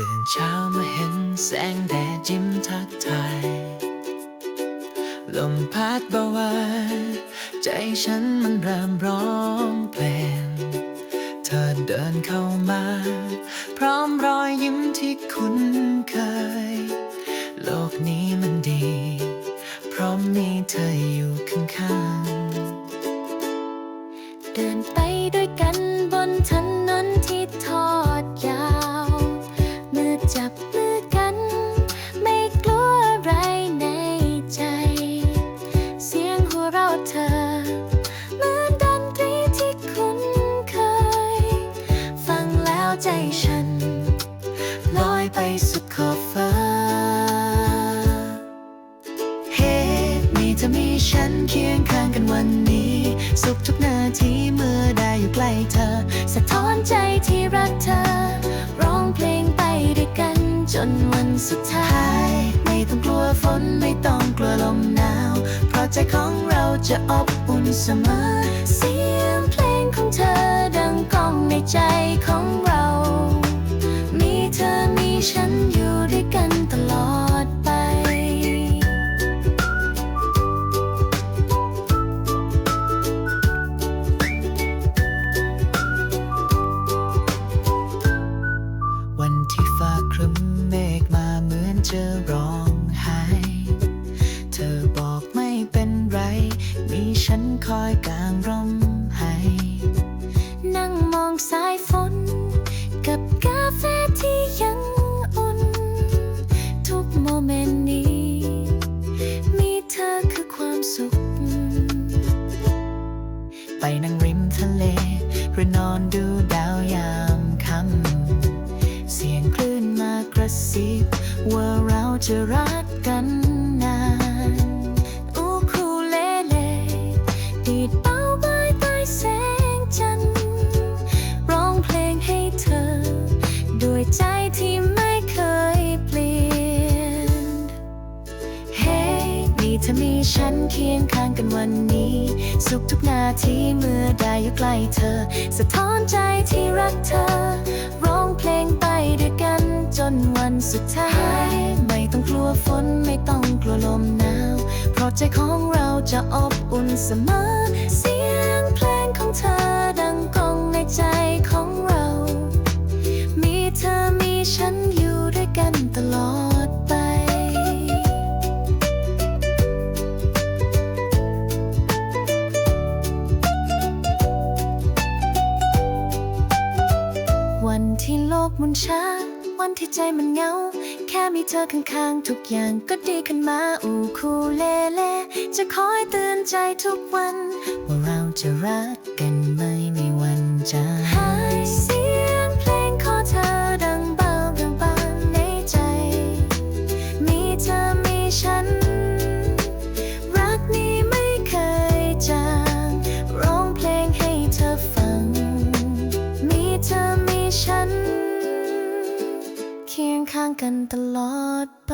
ตื่นเช้ามาเห็นแสงแดดยิ้มทักทาย ลมพัดเบาไหวใจฉันมันเริ่มร้องเพลง เธอเดินเข้ามา พร้อมรอยยิ้มที่คุ้นเคย โลกนี้มันดีเพราะมีเธออยู่ข้างๆ เดินไปด้วยกันบนถนน ราะเธอเหมือนดนตรีที่คุ้นเคย ฟังแล้วใจฉัน ลอยไปสุดขอบฟ้าเฮ้มีเธอมีฉันเคียงข้างกันวันนี้ สุขทุกนาทีเมื่อได้อยู่ใกล้เธอ สะท้อนใจที่รักเธอ ร้องเพลงไปด้วยกันจนวันสุดท้าย ต้องกลัวฝนไม่ต้องกลัวลมหนาว เพราะใจของเราจะอบอุ่นเสมอ เสียงเพลงของเธอดังก้องในใจของเรา มีเธอมีฉัน คอยกางร่มให้ นั่งมองสายฝน กับกาแฟที่ยังอุ่น ทุกโมเมนต์นี้ มีเธอคือความสุข ไปนั่งริมทะเล หรือนอนดูดาวยามค่ำเสียงคลื่นมากระซิบว่าเราจะรักกันนาน ธอมีฉันเคียงข้างกันวันนี้ สุขทุกนาทีเมื่อได้อยู่ใกล้เธอ สะท้อนใจที่รักเธอ ร้องเพลงไปด้วยกันจนวันสุดท้าย ไม่ต้องกลัวฝนไม่ต้องกลัวลมหนาว เพราะใจของเราจะอบอุ่นเสมอเสียงเพลง ที่โลกมุนช้า วันที่ใจมันเหงา แค่มีเธอข้างๆ ทุกอย่างก็ดีขึ้นมาอูคูเลเล จะคอยเตือนใจทุกวัน ว่าเราจะรักกันไม่มีวันจางหายเสียงเพลงขอเธอดังเบาดังบานในใจ มีเธอมีฉันางกันตลอดไป